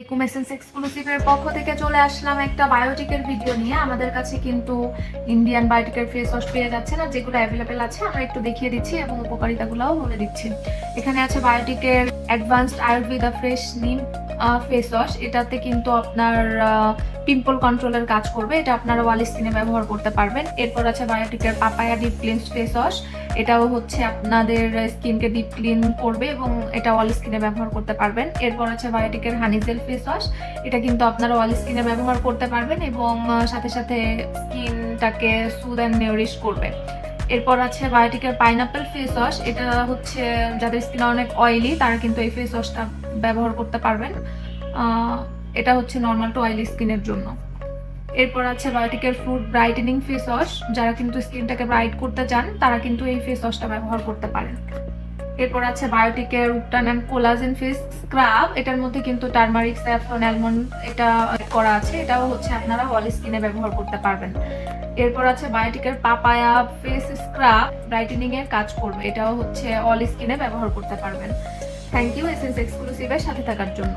একুমেসেন্স এক্সক্লুসিভের পক্ষ থেকে চলে আসলাম একটা বায়োটিকের ভিডিও নিয়ে। আমাদের কাছে কিন্তু ইন্ডিয়ান বায়োটিকের ফেস ওয়াশ পেয়ে যাচ্ছে না যেগুলো অ্যাভেলেবেল আছে, আমরা একটু দেখিয়ে দিচ্ছি এবং উপকারিতাগুলোও বলে দিচ্ছি। এখানে আছে বায়োটিকের advanced Ayurveda fresh neem face wash এটাতে কিন্তু আপনার পিম্পল কন্ট্রোলের কাজ করবে। এটা আপনারা ওয়াল স্কিনে ব্যবহার করতে পারবেন। এরপর আছে বায়োটিকের papaya deep cleanse face wash এটাও হচ্ছে আপনাদের স্কিনকে ডিপ ক্লিন করবে এবং এটা অল স্কিনে ব্যবহার করতে পারবেন। এরপর আছে বায়োটিকের হানিজেল ফেস ওয়াশ এটা কিন্তু আপনারা অল স্কিনে ব্যবহার করতে পারবেন এবং সাথে সাথে স্কিনটাকে সুদ অ্যান্ড নিউরিশ করবে। এরপর আছে বায়োটিকের পাইনাপেল ফেস ওয়াশ এটা হচ্ছে, যাদের স্কিন অনেক অয়েলি তারা কিন্তু এই ফেস ওয়াশটা ব্যবহার করতে পারবেন। এটা হচ্ছে নর্মাল টু অয়েলি স্কিনের জন্য। এরপর আছে বায়োটিকের ফ্রুট ব্রাইটেনিং ফেস ওয়াশ যারা কিন্তু স্কিনটাকে ব্রাইট করতে চান, তারা কিন্তু এই ফেস ওয়াশটা ব্যবহার করতে পারেন। এরপর আছে বায়োটিকের ubtan and collagen face scrub এটার মধ্যে কিন্তু টার্মারিক স্যাফরন অ্যালমন্ড এটা করা আছে, এটাও হচ্ছে আপনারা অল স্কিনে ব্যবহার করতে পারবেন। এরপর আছে বায়োটিকের পাপায়া ফেস স্ক্রাব ব্রাইটেনিং এর কাজ করবে, এটাও হচ্ছে অল স্কিনে ব্যবহার করতে পারবেন। থ্যাংক ইউ এসএস এক্সক্লুসিভের সাথে থাকার জন্য।